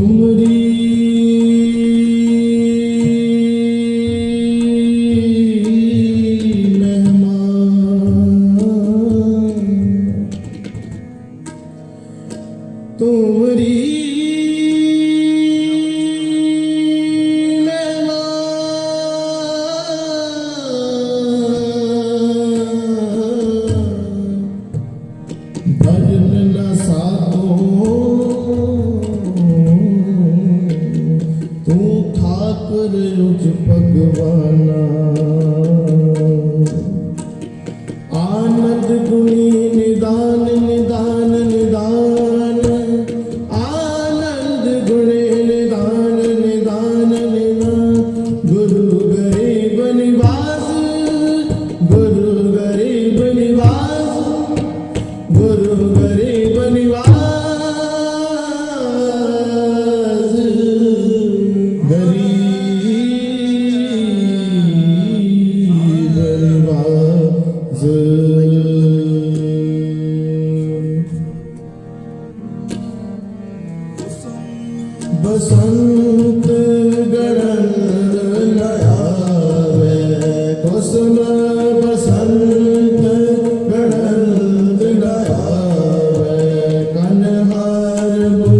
Kumari. ਬਸੰਤ ਗਰਨ ਲਾਵੇ ਕੁਸਮ ਬਸੰਤ ਗਰਨ ਲਾਵੇ ਕਨ ਹਰ ਬੂ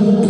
Thank you.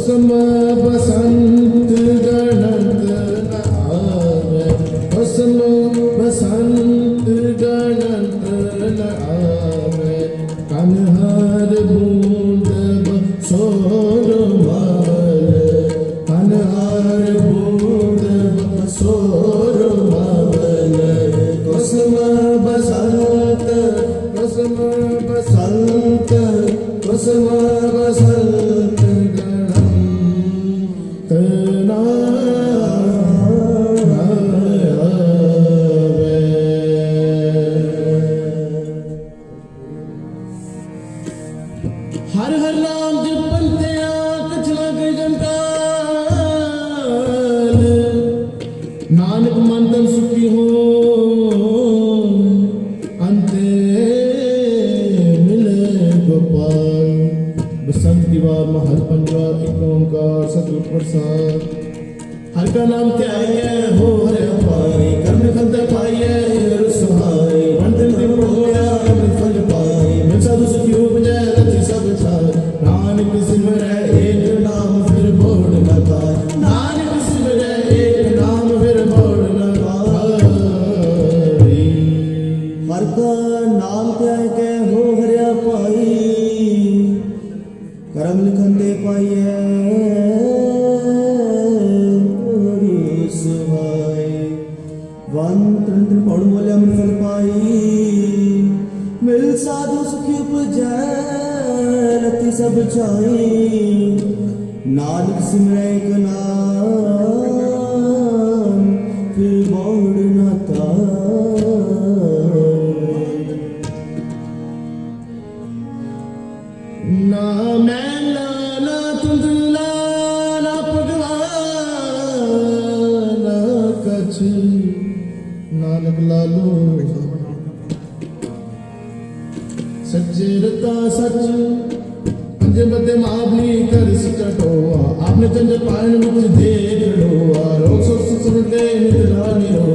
ਮੌਸਮ ਬਸੰਤ ਗਣਤ ਨਾਵੇ ਬਸੰਤ ਗਣਤ ਨਾਵੇ ਕਨਹਰ ਬੂੰਦ ਬਸੋਰ ਮਾਰੇ ਕਨਹਰ ਬੂੰਦ ਬਸੋਰ ਮਾਰੇ ਮੌਸਮ ਬਸੰਤ ਦੀ ਵਾਰ ਮਹਲ ਪੰਜਵਾ, ਇੱਕ ਓੰਕਾਰ, ਸਤਿਗੁਰ ਪ੍ਰਸਾਦ। ਹਰ ਕਾ ਨਾਮ ਧਿਆਈਐ ਹੋ, ਹਰਿ ਕਰਮ ਲਿਖਨ ਪਾਈਐ ਗੁਰੂ ਸਹਾਈ ਵਨ ਤਰਨ ਤਰਨ ਮੋਲੇ ਅਮਰ ਫਲ ਪਾਈ। ਮਿਲ ਸਾਧੂ ਸੁਖੀ ਉਪਜੈ ਰਤੀ ਸਭ ਚਾਈ। ਨਾਨਕ ਸਿਮਰੈ ਇੱਕ ਕਛ ਨਾਨਕ ਲਾਲੋ। ਸੱਚੇ ਰਤਾ ਸੱਚ ਅੰਜੇ ਬੱਦੇ ਮਾਬਲੀ ਕਰ ਸਟੋਆ ਆਪਨੇ ਚੰਦ ਪਾਣ ਵਿੱਚ ਦੇਖ ਲੋਆ ਰੋਕ ਸੁਖ ਸੁਣ ਕੇ ਨਿਤਰਾ ਨਿਰੋਆ। ਦਿਨ